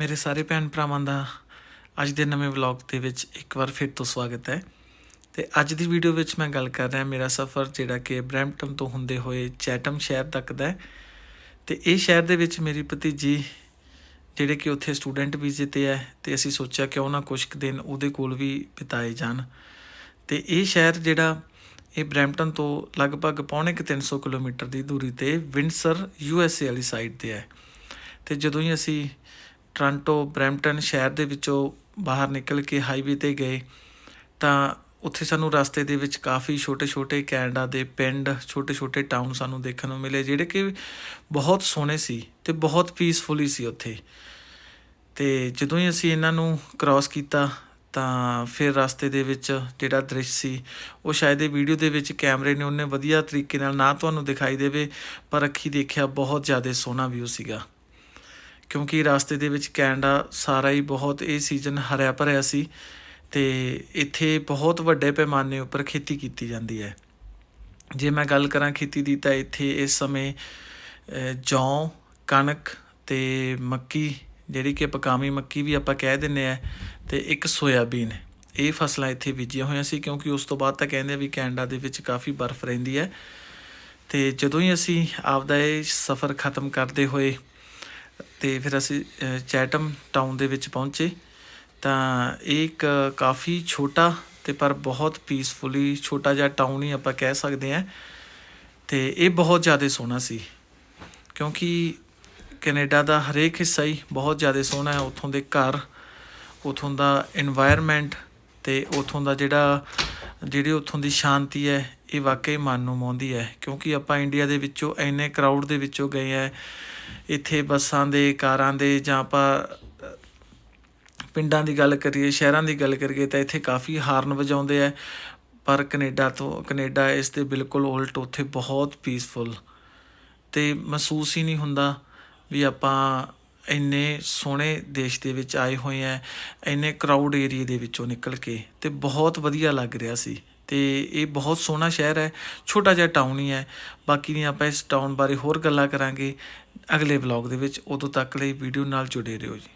ਮੇਰੇ ਸਾਰੇ ਭੈਣ ਭਰਾਵਾਂ ਦਾ ਅੱਜ ਦੇ ਨਵੇਂ ਵਲੌਗ ਦੇ ਵਿੱਚ ਇੱਕ ਵਾਰ ਫਿਰ ਤੋਂ ਸਵਾਗਤ ਹੈ। ਤੇ ਅੱਜ ਦੀ ਵੀਡੀਓ ਵਿੱਚ ਮੈਂ ਗੱਲ ਕਰ ਰਿਹਾ ਮੇਰਾ ਸਫ਼ਰ ਜਿਹੜਾ ਕਿ ਬਰੈਂਪਟਨ ਤੋਂ ਹੁੰਦੇ ਹੋਏ ਚੈਟਮ ਸ਼ਹਿਰ ਤੱਕ ਦਾ ਹੈ। ਤੇ ਇਹ ਸ਼ਹਿਰ ਦੇ ਵਿੱਚ ਮੇਰੀ ਭਤੀਜੀ ਜਿਹੜੇ ਕਿ ਉੱਥੇ ਸਟੂਡੈਂਟ ਵੀਜ਼ੇ ਤੇ ਹੈ ਤੇ ਅਸੀਂ ਸੋਚਿਆ ਕਿ ਉਹਨਾਂ ਕੁਝ ਕੁ ਦਿਨ ਉਹਦੇ ਕੋਲ ਵੀ ਬਿਤਾਏ ਜਾਣ। ਤੇ ਇਹ ਸ਼ਹਿਰ ਜਿਹੜਾ ਇਹ ਬਰੈਂਪਟਨ ਤੋਂ ਲਗਭਗ ਪੌਣੇ ਕੁ 300 ਕਿਲੋਮੀਟਰ ਦੀ ਦੂਰੀ ਤੇ ਵਿੰਡਸਰ ਯੂ ਐਸ ਏ ਵਾਲੀ ਸਾਈਡ ਤੇ ਹੈ। ਤੇ ਜਦੋਂ ਹੀ ਅਸੀਂ ਟੋਰਾਂਟੋ ਬਰੈਂਪਟਨ ਸ਼ਹਿਰ ਦੇ ਵਿੱਚੋਂ ਬਾਹਰ ਨਿਕਲ ਕੇ ਹਾਈਵੇ ਤੇ ਗਏ, ਤਾਂ ਉੱਥੇ ਸਾਨੂੰ ਰਸਤੇ ਦੇ ਵਿੱਚ ਕਾਫੀ ਛੋਟੇ-ਛੋਟੇ ਕੈਨੇਡਾ ਦੇ ਪਿੰਡ, ਛੋਟੇ-ਛੋਟੇ ਟਾਊਨ ਸਾਨੂੰ ਦੇਖਣ ਨੂੰ ਮਿਲੇ, ਜਿਹੜੇ ਕਿ ਬਹੁਤ ਸੋਹਣੇ ਸੀ ਤੇ ਬਹੁਤ ਪੀਸਫੁਲੀ ਸੀ ਉੱਥੇ। ਤੇ ਜਦੋਂ ਹੀ ਅਸੀਂ ਇਹਨਾਂ ਨੂੰ ਕ੍ਰਾਸ ਕੀਤਾ, ਤਾਂ ਫਿਰ ਰਸਤੇ ਦੇ ਵਿੱਚ ਜਿਹੜਾ ਦ੍ਰਿਸ਼ ਸੀ, ਉਹ ਸ਼ਾਇਦ ਇਹ ਵੀਡੀਓ ਦੇ ਵਿੱਚ ਕੈਮਰੇ ਨੇ ਉਹਨੇ ਵਧੀਆ ਤਰੀਕੇ ਨਾਲ ਨਾ ਤੁਹਾਨੂੰ ਦਿਖਾਈ ਦੇਵੇ, ਪਰ ਅੱਖੀ ਦੇਖਿਆ ਬਹੁਤ ਜ਼ਿਆਦਾ ਸੋਹਣਾ ਵਿਊ ਸੀਗਾ। ਕਿਉਂਕਿ ਰਸਤੇ ਦੇ ਵਿੱਚ ਕੈਨੇਡਾ ਸਾਰਾ ਹੀ ਬਹੁਤ ਇਹ ਸੀਜ਼ਨ ਹਰਿਆ ਭਰਿਆ ਸੀ ਤੇ ਇੱਥੇ ਬਹੁਤ ਵੱਡੇ ਪੈਮਾਨੇ ਉੱਪਰ ਖੇਤੀ ਕੀਤੀ ਜਾਂਦੀ ਹੈ। ਜੇ ਮੈਂ ਗੱਲ ਕਰਾਂ ਖੇਤੀ ਦੀ ਤਾਂ ਇੱਥੇ ਇਸ ਸਮੇਂ ਜੌਂ, ਕਣਕ ਤੇ ਮੱਕੀ, ਜਿਹੜੀ ਕਿ ਪਕਾਮੀ ਮੱਕੀ ਵੀ ਆਪਾਂ ਕਹਿ ਦਿੰਨੇ ਆ ਤੇ ਇੱਕ ਸੋਇਆਬੀਨ। ਇਹ ਫਸਲਾਂ ਇੱਥੇ ਬੀਜੀਆਂ ਹੋਈਆਂ ਸੀ ਕਿਉਂਕਿ ਉਸ ਤੋਂ ਬਾਅਦ ਤਾਂ ਕਹਿੰਦੇ ਵੀ ਕੈਨੇਡਾ ਦੇ ਵਿੱਚ ਕਾਫੀ ਬਰਫ਼ ਰਹਿੰਦੀ ਹੈ। ਤੇ ਜਦੋਂ ਹੀ ਅਸੀਂ ਆਪਦਾ ਇਹ ਸਫ਼ਰ ਖਤਮ ਕਰਦੇ ਹੋਏ ਤੇ ਫਿਰ ਅਸੀਂ ਚੈਟਮ ਟਾਊਨ ਦੇ ਵਿੱਚ ਪਹੁੰਚੇ। ਤਾਂ ਇਹ ਇੱਕ ਕਾਫੀ ਛੋਟਾ ਤੇ ਪਰ ਬਹੁਤ ਪੀਸਫੁਲੀ ਛੋਟਾ ਜਿਹਾ ਟਾਊਨ ਹੀ ਆਪਾਂ ਕਹਿ ਸਕਦੇ ਆ ਤੇ ਇਹ ਬਹੁਤ ਜ਼ਿਆਦਾ ਸੋਹਣਾ ਸੀ। ਕਿਉਂਕਿ ਕੈਨੇਡਾ ਦਾ ਹਰੇਕ ਹਿੱਸਾ ਹੀ ਬਹੁਤ ਜ਼ਿਆਦਾ ਸੋਹਣਾ ਹੈ। ਉੱਥੋਂ ਦੇ ਘਰ, ਉੱਥੋਂ ਦਾ এনवायरमेंट ਤੇ ਉੱਥੋਂ ਦਾ ਜਿਹੜਾ, ਜਿਹੜੀ ਉੱਥੋਂ ਦੀ ਸ਼ਾਂਤੀ ਹੈ ਇਹ ਵਾਕਈ ਮਨ ਨੂੰ ਮੋਹਦੀ ਹੈ, ਕਿਉਂਕਿ ਆਪਾਂ ਇੰਡੀਆ ਦੇ ਵਿੱਚੋਂ ਇੰਨੇ ਕਰਾਊਡ ਦੇ ਵਿੱਚੋਂ ਗਏ ਆ ਇੱਥੇ ਬੱਸਾਂ ਦੇ, ਕਾਰਾਂ ਦੇ ਜਾਂ ਆਪਾਂ ਪਿੰਡਾਂ ਦੀ ਗੱਲ ਕਰੀਏ, ਸ਼ਹਿਰਾਂ ਦੀ ਗੱਲ ਕਰੀਏ ਤਾਂ ਇੱਥੇ ਕਾਫੀ ਹਾਰਨ ਵਜਾਉਂਦੇ ਆ ਪਰ ਕੈਨੇਡਾ ਤੋਂ, ਕੈਨੇਡਾ ਇਸ ਦੇ ਬਿਲਕੁਲ ਉਲਟ ਉੱਥੇ ਬਹੁਤ ਪੀਸਫੁਲ ਤੇ ਮਹਿਸੂਸ ਹੀ ਨਹੀਂ ਹੁੰਦਾ ਵੀ ਆਪਾਂ ਇੰਨੇ ਸੋਹਣੇ ਦੇਸ਼ ਦੇ ਵਿੱਚ ਆਏ ਹੋਏ ਆ ਇੰਨੇ ਕਰਾਊਡ ਏਰੀਆ ਦੇ ਵਿੱਚੋਂ ਨਿਕਲ ਕੇ ਤੇ ਬਹੁਤ ਵਧੀਆ ਲੱਗ ਰਿਹਾ ਸੀ। ਤੇ ਇਹ ਬਹੁਤ ਸੋਹਣਾ ਸ਼ਹਿਰ ਹੈ, ਛੋਟਾ ਜਿਹਾ ਟਾਊਨ ਹੀ ਹੈ। ਬਾਕੀ ਦੀਆਂ ਆਪਾਂ ਇਸ ਟਾਊਨ ਬਾਰੇ ਹੋਰ ਗੱਲਾਂ ਕਰਾਂਗੇ ਅਗਲੇ ਵਲੌਗ ਦੇ ਵਿੱਚ। ਉਦੋਂ ਤੱਕ ਲਈ ਵੀਡੀਓ ਨਾਲ ਜੁੜੇ ਰਹੋ ਜੀ।